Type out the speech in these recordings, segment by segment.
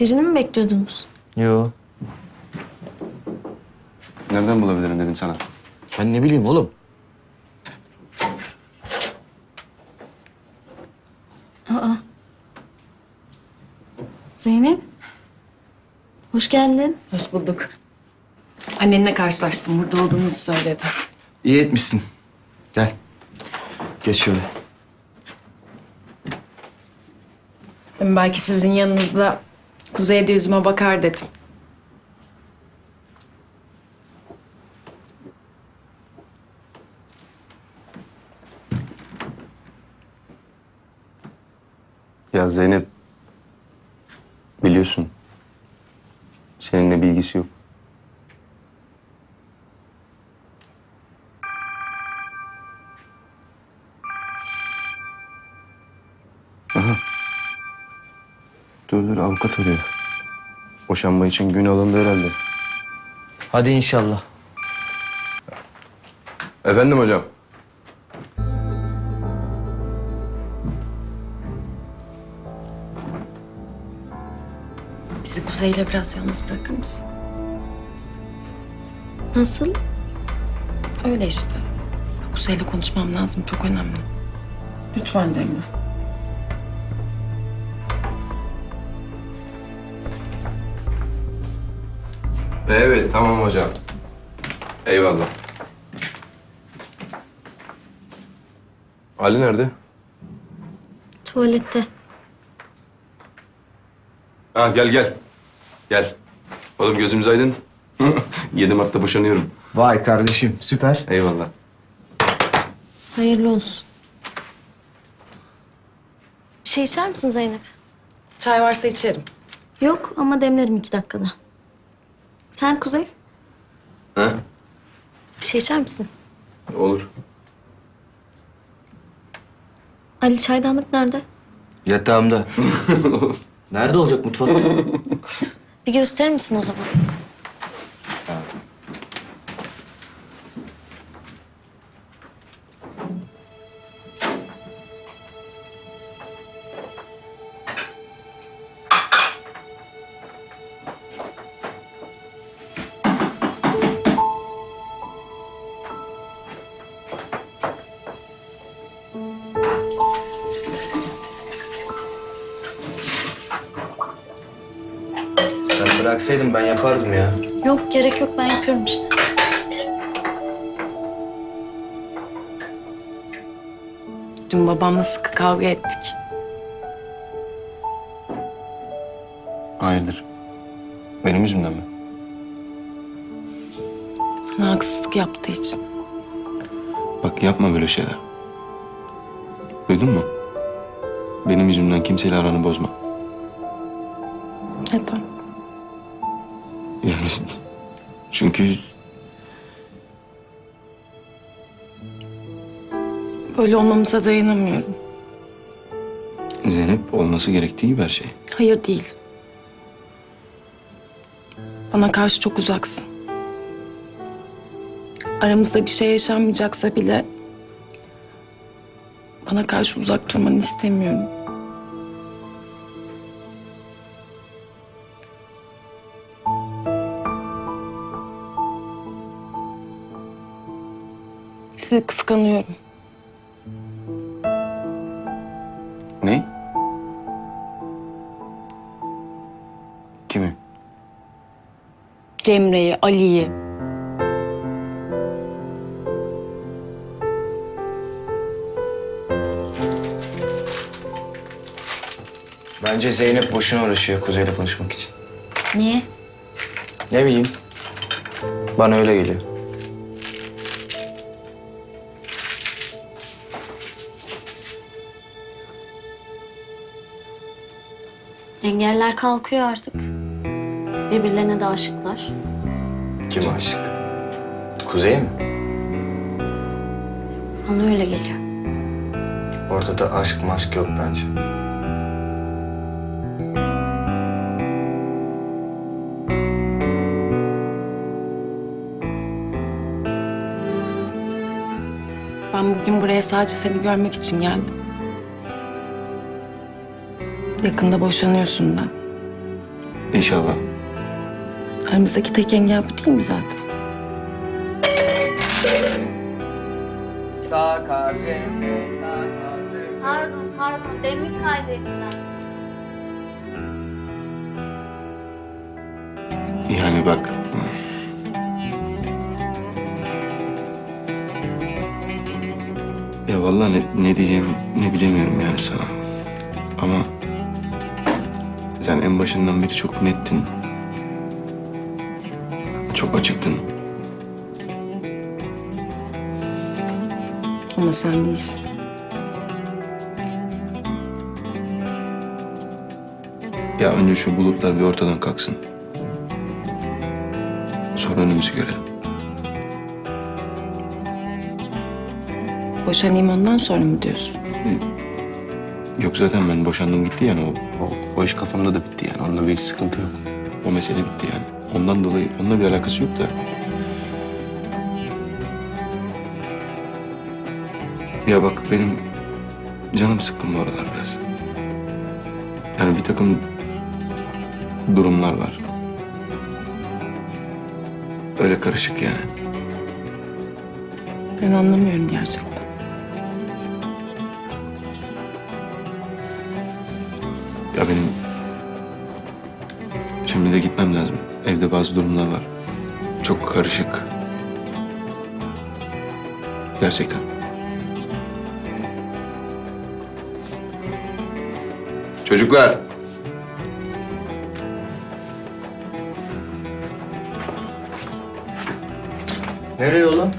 Birini mi bekliyordunuz? Yo. Nereden bulabilirim dedim sana. Ben ne bileyim oğlum. Zeynep. Hoş geldin. Hoş bulduk. Annenle karşılaştım. Burada olduğunuzu söyledi. İyi etmişsin. Gel. Geç şöyle. Ben belki sizin yanınızda kuzeyde yüzüme bakar dedim. Ya Zeynep. Biliyorsun. Seninle bilgisi yok. Dur avukat arıyor. Boşanma için gün alındı herhalde. Hadi inşallah. Efendim hocam. Bizi kuzeyle biraz yalnız bırakır mısın? Nasıl? Öyle işte. Kuzeyle konuşmam lazım. Çok önemli. Lütfen Cemre. Evet tamam hocam. Eyvallah. Ali nerede? Tuvalette. Ha gel gel. Gel. Oğlum gözümüz aydın. 7 Mart'ta boşanıyorum. Vay kardeşim süper. Eyvallah. Hayırlı olsun. Bir şey içer misin Zeynep? Çay varsa içerim. Yok ama demlerim iki dakikada. Sen Kuzey, Ha? bir şey içer misin? Olur. Ali çaydanlık nerede? Yatağımda. Nerede olacak mutfakta? Bir gösterir misin o zaman? Sen bıraksaydın ben yapardım ya. Yok gerek yok ben yapıyorum işte. Dün babamla sıkı kavga ettik. Hayırdır? Benim yüzümden mi? Sana haksızlık yaptığı için. Bak yapma böyle şeyler. Duydun mu? Benim yüzümden kimseyle aranı bozma. Neden? Çünkü Böyle olmamıza dayanamıyorum. Zeynep olması gerektiği gibi her şey. Hayır değil. Bana karşı çok uzaksın. Aramızda bir şey yaşanmayacaksa bile bana karşı uzak durmanı istemiyorum. Sizi kıskanıyorum. Ne? Kimi? Cemre'yi, Ali'yi. Bence Zeynep boşuna uğraşıyor Kuzey'le konuşmak için. Niye? Ne bileyim. Bana öyle geliyor. Engeller kalkıyor artık. Birbirlerine de aşıklar. Kim aşık? Kuzey mi? Bana öyle geliyor. Ortada aşk maşk yok bence. Ben bugün buraya sadece seni görmek için geldim. Yakında boşanıyorsun da. İnşallah. Aramızdaki tek engel bu değil mi zaten? Sakar Rembe, Sakar Rembe. Pardon pardon demlik kaydı elimden. Yani bak. Ya vallahi ne, ne diyeceğim ne bilemiyorum yani sana. Ama sen en başından beri çok nettin. Çok açıktın. Ama sen değilsin. Ya önce şu bulutlar bir ortadan kalksın. Sonra önümüzü görelim. Boşanayım ondan sonra mı diyorsun? Yok zaten ben boşandım gitti yani o, o, o iş kafamda da bitti yani. Onunla bir sıkıntı yok. O mesele bitti yani. Ondan dolayı onunla bir alakası yok da. Ya bak benim canım sıkkın bu aralar biraz. Yani bir takım durumlar var. Öyle karışık yani. Ben anlamıyorum gerçekten. Ya benim şimdi de gitmem lazım. Evde bazı durumlar var. Çok karışık. Gerçekten. Çocuklar. Nereye oğlum?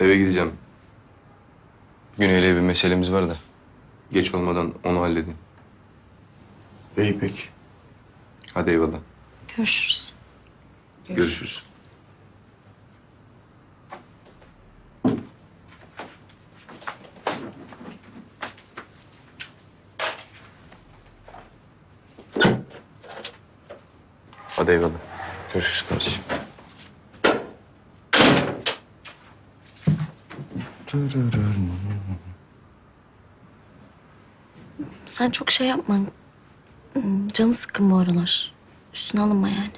Eve gideceğim. Güney'le bir meselemiz var da. Geç olmadan onu halledin. İyi peki. Hadi eyvallah. Görüşürüz. Görüşürüz. Hadi eyvallah. Görüşürüz kardeşim. Sen çok şey yapma. Hmm, Canı sıkkın bu aralar. Üstüne alınma yani.